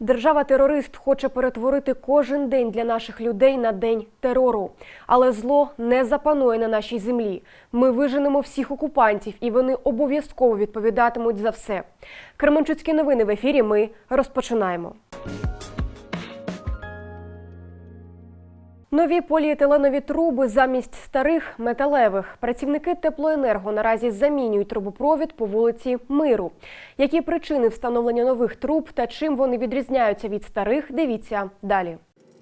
Держава-терорист хоче перетворити кожен день для наших людей на день терору. Але зло не запанує на нашій землі. Ми виженемо всіх окупантів, і вони обов'язково відповідатимуть за все. Кременчуцькі новини в ефірі. Ми розпочинаємо. Нові поліетиленові труби замість старих металевих. Працівники теплоенерго наразі замінюють трубопровід по вулиці Миру. Які причини встановлення нових труб та чим вони відрізняються від старих? Дивіться далі.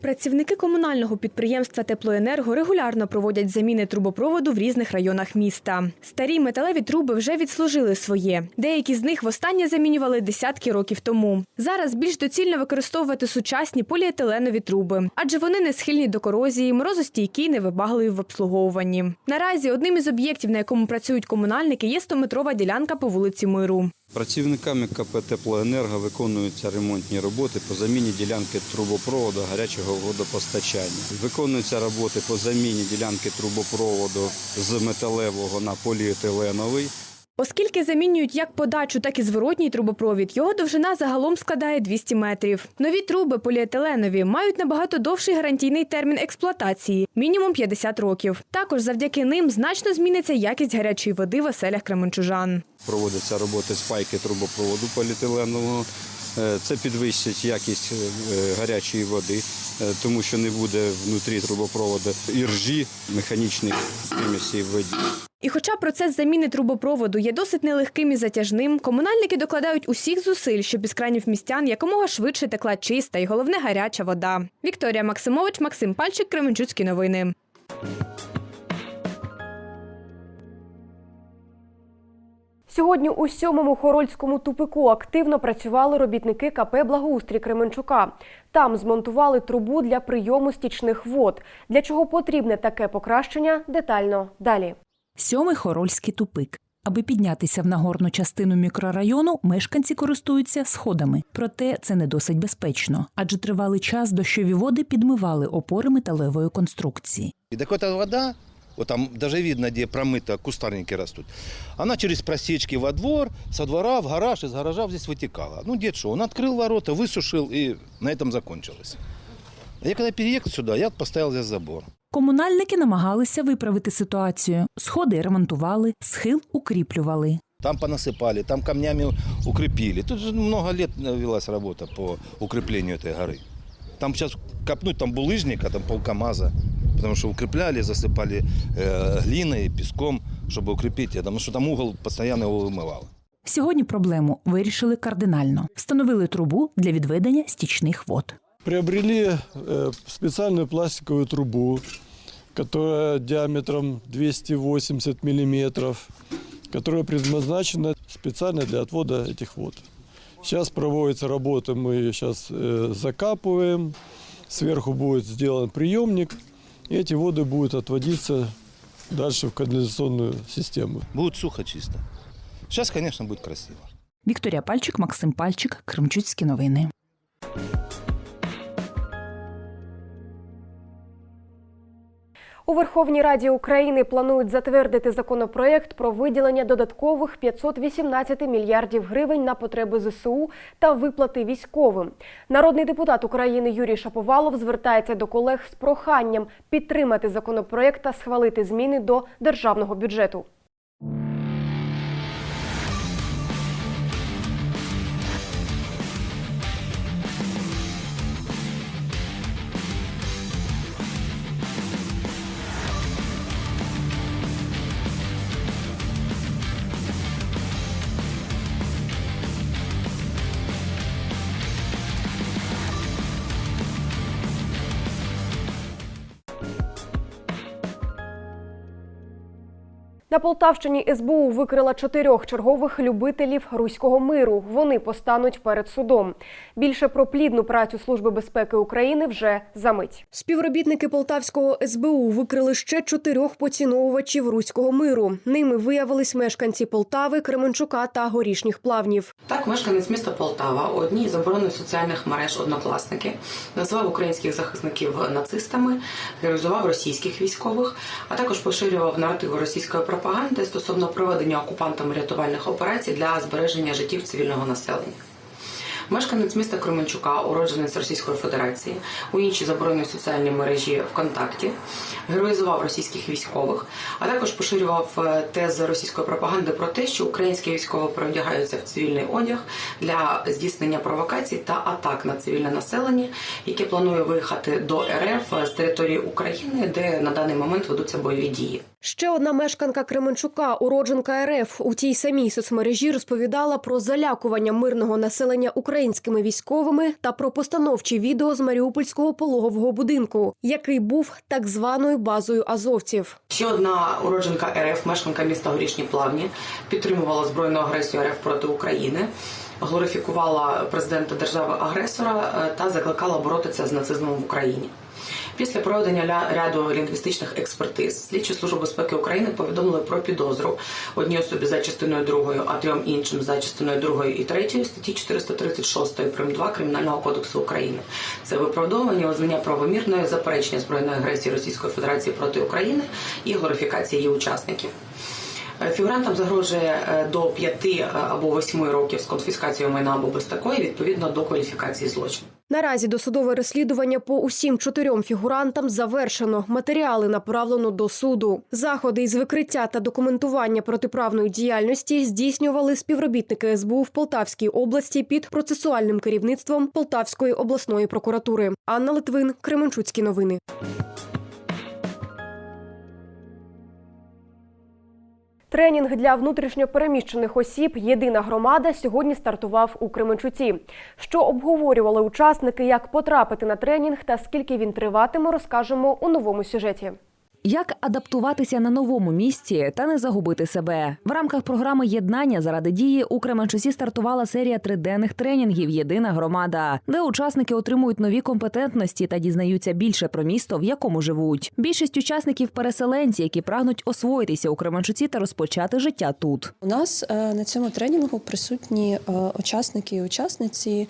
Працівники комунального підприємства Теплоенерго регулярно проводять заміни трубопроводу в різних районах міста. Старі металеві труби вже відслужили своє. Деякі з них востаннє замінювали десятки років тому. Зараз більш доцільно використовувати сучасні поліетиленові труби, адже вони не схильні до корозії, морозостійкі, невибагливі в обслуговуванні. Наразі одним із об'єктів, на якому працюють комунальники, є 100-метрова ділянка по вулиці Миру. Працівниками КП «Теплоенерго» виконуються ремонтні роботи по заміні ділянки трубопроводу гарячого водопостачання. Виконуються роботи по заміні ділянки трубопроводу з металевого на поліетиленовий. Оскільки замінюють як подачу, так і зворотній трубопровід, його довжина загалом складає 200 метрів. Нові труби поліетиленові мають набагато довший гарантійний термін експлуатації – мінімум 50 років. Також завдяки ним значно зміниться якість гарячої води в оселях кременчужан. Проводяться роботи спайки трубопроводу поліетиленового. Е, Це підвищить якість е, гарячої води, е, тому що не буде внутрі трубопроводу іржі, механічних примісів воді. І хоча процес заміни трубопроводу є досить нелегким і затяжним, комунальники докладають усіх зусиль, щоб із кранів містян якомога швидше текла чиста і головне гаряча вода. Вікторія Максимович, Максим Пальчик, Кременчуцькі новини. Сьогодні у сьомому хорольському тупику активно працювали робітники КП Благоустрій Кременчука. Там змонтували трубу для прийому стічних вод. Для чого потрібне таке покращення? Детально далі. Сьомий Хорольський тупик. Аби піднятися в нагорну частину мікрорайону, мешканці користуються сходами. Проте це не досить безпечно, адже тривалий час дощові води підмивали опори металевої конструкції. Так эта вода, вот там даже видно, где промыто, кустарники растут, она через просечки во двор, со двора в гараж, из гаража здесь вытекала. Ну, дед что, он открыл ворота, высушил, и на этом закончилось. Я когда переехал сюда, я поставил здесь забор. Комунальники намагалися виправити ситуацію. Сходи ремонтували, схил укріплювали. Там понасыпали, там камнями укрепили. Тут же много лет велась работа по укреплению этой горы. Там сейчас копнуть там булыжника, там полкамаза, потому что укрепляли, засыпали э, глиной, песком, чтобы укрепить это, потому что там угол постоянно его вымывал. Сьогодні проблему вирішили кардинально. Встановили трубу для відведення стічних вод. Приобрели э, специальную пластиковую трубу, которая диаметром 280 миллиметров, которая предназначена специально для отвода этих вод. Сейчас проводится работа, мы ее сейчас э, закапываем, сверху будет сделан приемник, и эти воды будут отводиться дальше в канализационную систему. Будет сухо чисто. Сейчас, конечно, будет красиво. Вікторія Пальчик, Максим Пальчик, Кримчуцькі новини. У Верховній Раді України планують затвердити законопроект про виділення додаткових 518 мільярдів гривень на потреби ЗСУ та виплати військовим. Народний депутат України Юрій Шаповалов звертається до колег з проханням підтримати законопроект та схвалити зміни до державного бюджету. На Полтавщині СБУ викрила чотирьох чергових любителів руського миру. Вони постануть перед судом. Більше про плідну працю Служби безпеки України вже за мить. Співробітники Полтавського СБУ викрили ще чотирьох поціновувачів руського миру. Ними виявились мешканці Полтави, Кременчука та горішніх плавнів. Так, мешканець міста Полтава у одній із заборонених соціальних мереж однокласники називав українських захисників нацистами, героїзував російських військових, а також поширював наративи російської пропаганди стосовно проведення окупантами рятувальних операцій для збереження життів цивільного населення. Мешканець міста Кременчука, уродженець Російської Федерації, у іншій забороненій соціальній мережі ВКонтакті, героїзував російських військових, а також поширював е, тези російської пропаганди про те, що українські військові переодягаються в цивільний одяг для здійснення провокацій та атак на цивільне населення, яке планує виїхати до РФ з території України, де на даний момент ведуться бойові дії. Ще одна мешканка Кременчука, уродженка РФ, у тій самій соцмережі розповідала про залякування мирного населення українськими військовими та про постановчі відео з Маріупольського пологового будинку, який був так званою базою азовців. Ще одна уродженка РФ, мешканка міста Горішні Плавні, підтримувала збройну агресію РФ проти України, глорифікувала президента держави-агресора е, та закликала боротися з нацизмом в Україні. Після проведення ряду лінгвістичних експертиз слідчі служби безпеки України повідомили про підозру одній особі за частиною 2, а трьом іншим за частиною 2 і 3 статті 436 прим. 2 Кримінального кодексу України. Це виправдовування, визнання правомірної заперечення збройної агресії Російської Федерації проти України і глорифікації її учасників. Е, Фігурантам загрожує е, до 5 е, або 8 років з конфіскацією майна або без такої, відповідно до кваліфікації злочину. Наразі досудове розслідування по усім чотирьом фігурантам завершено. Матеріали направлено до суду. Заходи із викриття та документування протиправної діяльності здійснювали співробітники СБУ в Полтавській області під процесуальним керівництвом Полтавської обласної прокуратури. Анна Литвин, Кременчуцькі новини. Тренінг для внутрішньопереміщених осіб Єдина громада сьогодні стартував у Кременчуці. Що обговорювали учасники, як потрапити на тренінг та скільки він триватиме, розкажемо у новому сюжеті. Як адаптуватися на новому місці та не загубити себе в рамках програми єднання заради дії у Кременчусі стартувала серія триденних тренінгів Єдина громада, де учасники отримують нові компетентності та дізнаються більше про місто, в якому живуть. Більшість учасників переселенці, які прагнуть освоїтися у Кременчуці та розпочати життя тут. У нас е, на цьому тренінгу присутні е, учасники і учасниці,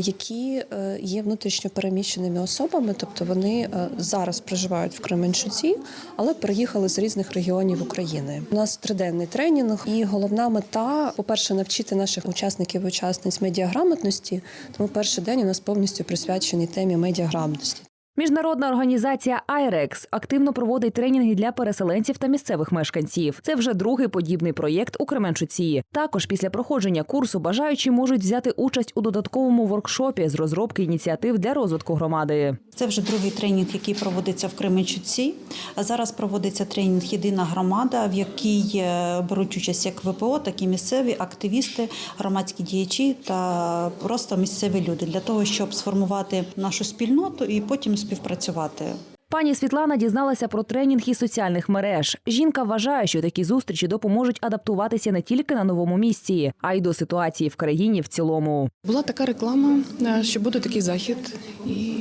які е, є внутрішньо переміщеними особами, тобто вони е, зараз проживають в Кременчуці, але приїхали з різних регіонів України. У нас триденний тренінг, і головна мета, по-перше, навчити наших учасників і учасниць медіаграмотності. Тому перший день у нас повністю присвячений темі медіаграмотності. Міжнародна організація IREX активно проводить тренінги для переселенців та місцевих мешканців. Це вже другий подібний проєкт у Кременчуці. Також після проходження курсу бажаючі можуть взяти участь у додатковому воркшопі з розробки ініціатив для розвитку громади. Це вже другий тренінг, який проводиться в Кременчуці. А зараз проводиться тренінг Єдина громада, в якій е, беруть участь як ВПО, так і місцеві активісти, громадські діячі та просто місцеві люди для того, щоб сформувати нашу спільноту і потім співпрацювати. Пані Світлана дізналася про тренінг із соціальних мереж. Жінка вважає, що такі зустрічі допоможуть адаптуватися не тільки на новому місці, а й до ситуації в країні в цілому. Була така реклама, е, що буде такий захід, і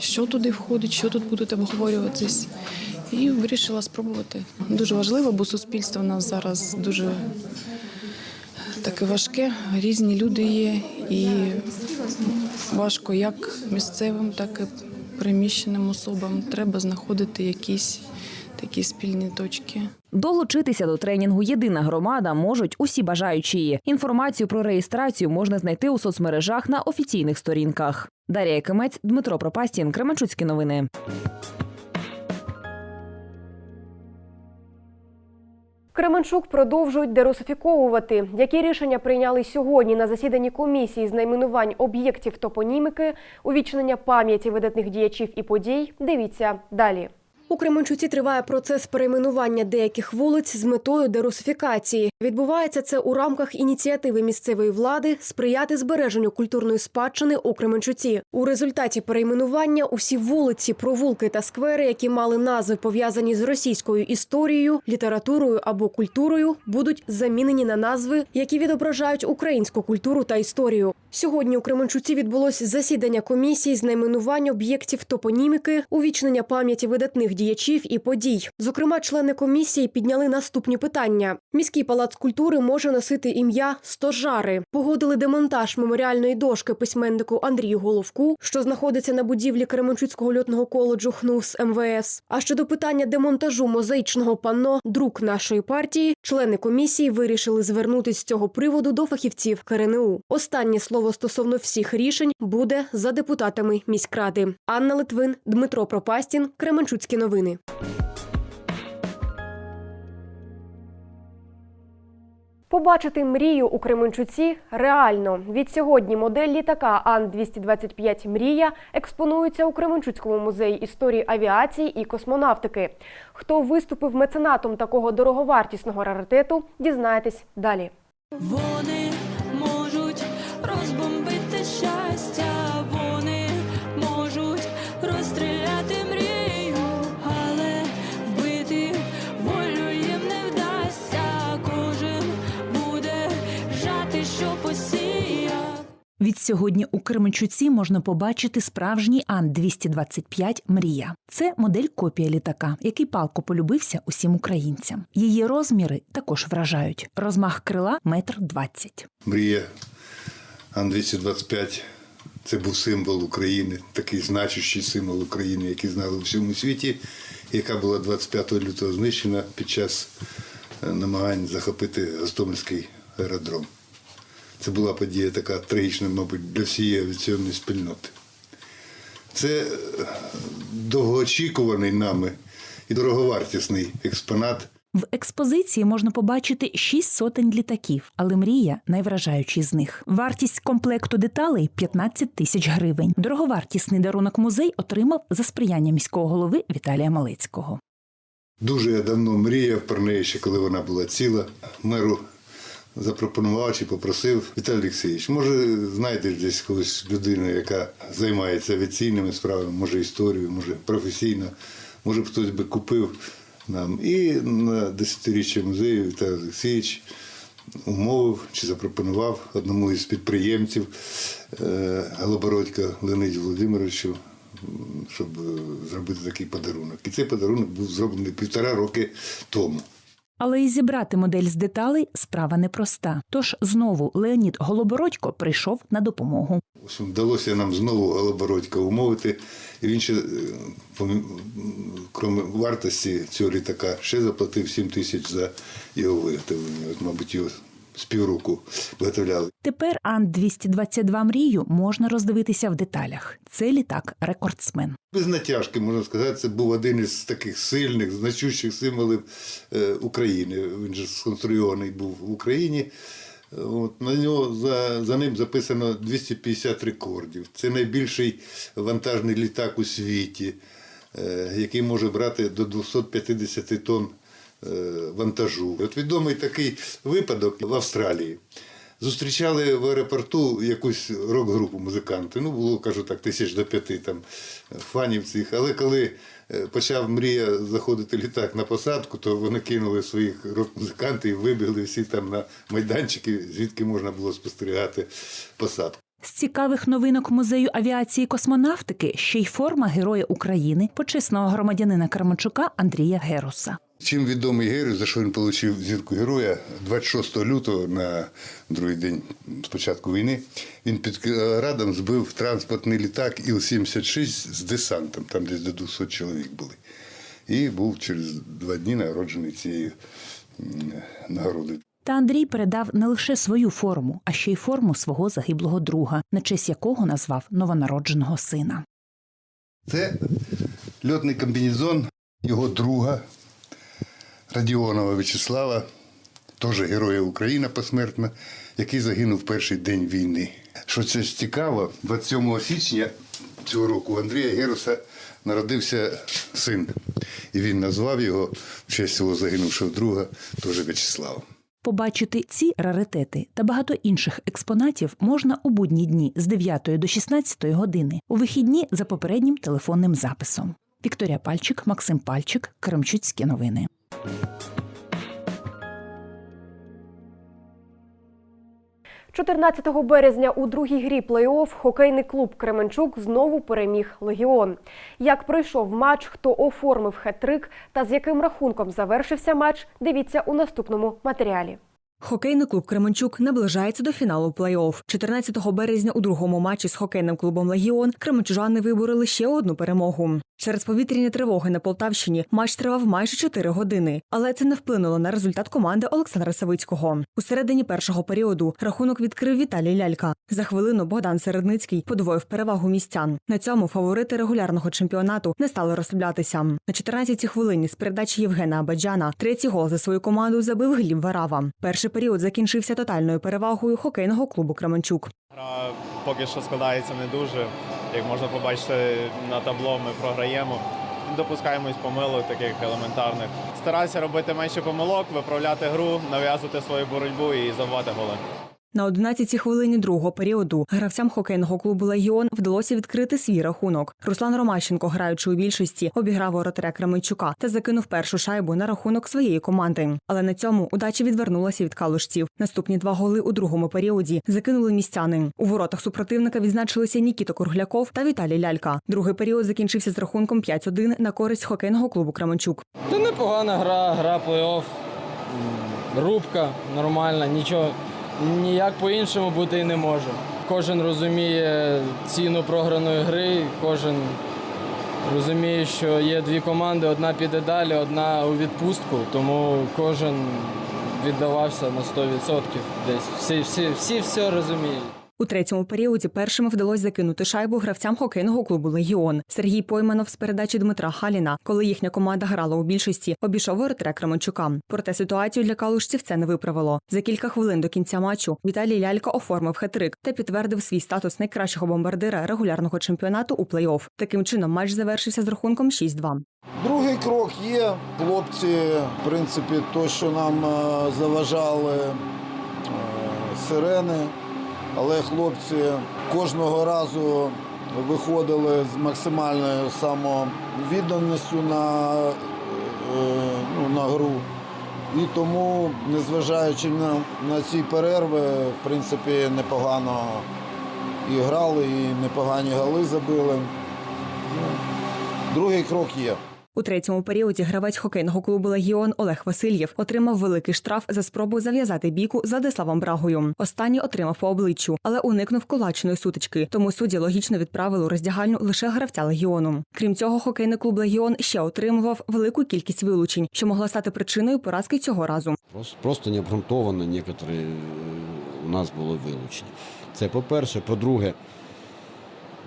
що туди входить, що тут буде обговорюватись. І вирішила спробувати. Дуже важливо, бо суспільство у нас зараз дуже таке важке, різні люди є, і важко як місцевим, так і переміщеним особам. Треба знаходити якісь такі спільні точки. Долучитися до тренінгу Єдина громада можуть усі бажаючі. Інформацію про реєстрацію можна знайти у соцмережах на офіційних сторінках. Дарія Кимець, Дмитро Пропастін, Кременчуцькі новини. Кременчук продовжують дерусифіковувати. Які рішення прийняли сьогодні на засіданні комісії з найменувань об'єктів топоніміки, увічнення пам'яті видатних діячів і подій? Дивіться далі. У Кременчуці триває процес перейменування деяких вулиць з метою дерусифікації. Відбувається це у рамках ініціативи місцевої влади сприяти збереженню культурної спадщини у Кременчуці. У результаті перейменування усі вулиці, провулки та сквери, які мали назви пов'язані з російською історією, літературою або культурою, будуть замінені на назви, які відображають українську культуру та історію. Сьогодні у Кременчуці відбулось засідання комісії з найменувань об'єктів топоніміки, увічнення пам'яті видатних діячів і подій. Зокрема, члени комісії підняли наступні питання: міський палац культури може носити ім'я Стожари. Погодили демонтаж меморіальної дошки письменнику Андрію Головку, що знаходиться на будівлі Кременчуцького льотного коледжу ХНУС МВС. А щодо питання демонтажу мозаїчного панно друк нашої партії, члени комісії вирішили звернутися з цього приводу до фахівців КРНУ. Останнє слово стосовно всіх рішень буде за депутатами міськради. Анна Литвин, Дмитро Пропастін, Кременчуцькі новини. Побачити мрію у Кременчуці реально. Від сьогодні модель літака Ан-225 Мрія експонується у Кременчуцькому музеї історії авіації і космонавтики. Хто виступив меценатом такого дороговартісного раритету, дізнаєтесь далі. Вони Від сьогодні у Кременчуці можна побачити справжній Ан-225 Мрія. Це модель копія літака, який палко полюбився усім українцям. Її розміри також вражають. Розмах крила метр двадцять. Мрія Ан-225 це був символ України, такий значущий символ України, який знали у всьому світі, яка була 25 лютого знищена під час е, намагань захопити Гостомельський аеродром. Це була подія така трагічна, мабуть, для всієї авіаційної спільноти. Це е, довгоочікуваний нами і дороговартісний експонат. В експозиції можна побачити шість сотень літаків, але мрія найвражаючий з них. Вартість комплекту деталей 15 тисяч гривень. Дороговартісний дарунок музей отримав за сприяння міського голови Віталія Малецького. Дуже я давно мріяв про неї, ще коли вона була ціла. Меру запропонував чи попросив Віталій Олексійович, може, знайдеш десь когось людину, яка займається авіаційними справами, може історією, може професійно, може хтось би купив нам. І на десятиріччя музею Віталій Олексійович умовив чи запропонував одному із підприємців е, Голобородька Леониду Володимировичу, щоб е, зробити такий подарунок. І цей подарунок був зроблений півтора роки тому. Але й зібрати модель з деталей справа непроста. Тож знову Леонід Голобородько прийшов на допомогу. Вдалося нам знову Голобородька умовити. І він ще, е, крім вартості цього літака, ще заплатив 7 тисяч за його виготовлення. От, мабуть, його з півроку виготовляли. Тепер Ан-222 мрію можна роздивитися в деталях. Це літак рекордсмен. Без натяжки, можна сказати, це був один із таких сильних, значущих символів е, України. Він же сконструйований був в Україні. От, на нього за, за ним записано 250 рекордів. Це найбільший вантажний літак у світі, е, який може брати до 250 тонн вантажу. От відомий такий випадок в Австралії. Зустрічали в аеропорту якусь рок-групу музиканти. Ну, було, кажу так, тисяч до п'яти там фанів цих. Але коли е, почав мрія заходити літак на посадку, то вони кинули своїх рок-музикантів і вибігли всі там на майданчики, звідки можна було спостерігати посадку. З цікавих новинок музею авіації і космонавтики ще й форма Героя України, почесного громадянина Кармачука Андрія Геруса. Чим відомий Герой, за що він отримав зірку героя 26 лютого на другий день спочатку війни, він під Кіровоградом збив транспортний літак Іл-76 з десантом, там десь до 200 чоловік були. І був через два дні народжений цією нагородою. Та Андрій передав не лише свою форму, а ще й форму свого загиблого друга, на честь якого назвав новонародженого сина. Це льотний комбінезон його друга Радіонова В'ячеслава, теж героя України посмертно, який загинув в перший день війни. Що це ж цікаво, 27 січня цього року у Андрія Геруса народився син. І він назвав його в честь свого загинувшого друга, теж В'ячеслава. Побачити ці раритети та багато інших експонатів можна у будні дні з 9 до 16 години, у вихідні за попереднім телефонним записом. Вікторія Пальчик, Максим Пальчик, Кремчуцькі новини. 14 березня у другій грі плей-офф хокейний клуб Кременчук знову переміг Легіон. Як пройшов матч, хто оформив хет-трик та з яким рахунком завершився матч, дивіться у наступному матеріалі. Хокейний клуб Кременчук наближається до фіналу плей-офф. 14 березня у другому матчі з хокейним клубом Легіон кременчужани вибороли ще одну перемогу. Через повітряні тривоги на Полтавщині матч тривав майже 4 години, але це не вплинуло на результат команди Олександра Савицького. У середині першого періоду рахунок відкрив Віталій Лялька. За хвилину Богдан Середницький подвоїв перевагу містян. На цьому фаворити регулярного чемпіонату не стали розслаблятися. На 14-й хвилині з передачі Євгена Абаджана третій гол за свою команду забив Гліб Варава. Перший період закінчився тотальною перевагою хокейного клубу Кременчук. Гра поки що складається не дуже. Як можна побачити на табло, ми програємо. Допускаємось помилок таких елементарних. Стараюся робити менше помилок, виправляти гру, нав'язувати свою боротьбу і забувати голи. На 11-й хвилині другого періоду гравцям хокейного клубу Легіон вдалося відкрити свій рахунок. Руслан Ромащенко, граючи у більшості, обіграв воротаря Кременчука та закинув першу шайбу на рахунок своєї команди. Але на цьому удача відвернулася від калушців. Наступні два голи у другому періоді закинули містяни. У воротах супротивника відзначилися Нікіто Кургляков та Віталій Лялька. Другий період закінчився з рахунком 5-1 на користь хокейного клубу Кременчук. Та непогана гра, гра плей-офф, рубка нормальна, нічого ніяк по-іншому бути і не може. Кожен розуміє ціну програної гри, кожен розуміє, що є дві команди, одна піде далі, одна у відпустку, тому кожен віддавався на 100% десь. Всі, всі, всі все розуміють. У третьому періоді першими вдалося закинути шайбу гравцям хокейного клубу Легіон. Сергій Пойманов з передачі Дмитра Халіна, коли їхня команда грала у більшості, обійшов воротаря Кременчука. Проте ситуацію для калушців це не виправило. За кілька хвилин до кінця матчу Віталій Лялько оформив хет-трик та підтвердив свій статус найкращого бомбардира регулярного чемпіонату у плей-офф. Таким чином матч завершився з рахунком 6-2. Другий крок є. Хлопці, в принципі, то, що нам е, заважали е, сирени, але хлопці кожного разу виходили з максимальною самовідданістю на, е, ну, на гру. І тому, незважаючи на, на ці перерви, в принципі, непогано і грали, і непогані голи забили. Ну, другий крок є. У третьому періоді гравець хокейного клубу Легіон Олег Васильєв отримав великий штраф за спробу зав'язати бійку з Владиславом Брагою. Останній отримав по обличчю, але уникнув кулачної сутички. Тому судді логічно відправили у роздягальню лише гравця легіону. Крім цього, хокейний клуб Легіон ще отримував велику кількість вилучень, що могла стати причиною поразки цього разу. Просто, необґрунтовано некоторі е, у нас були вилучені. Це по-перше. По-друге,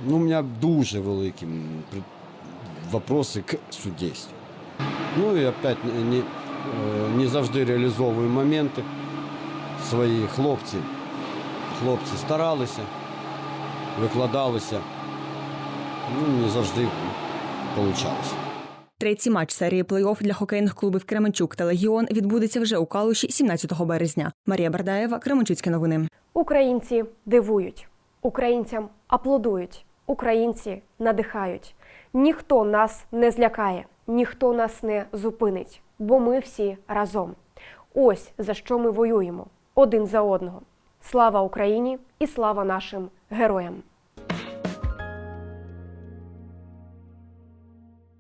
ну, у мене дуже великі вопроси к судейству. Ну і опять не, не, е, завжди реалізовую моменти свої хлопці. Хлопці старалися, викладалися. Ну, не завжди вийшло. Третій матч серії плей-офф для хокейних клубів Кременчук та Легіон відбудеться вже у Калуші 17 березня. Марія Бардаєва, Кременчуцькі новини. Українці дивують, українцям аплодують, українці надихають. Ніхто нас не злякає, ніхто нас не зупинить, бо ми всі разом. Ось за що ми воюємо один за одного. Слава Україні і слава нашим героям!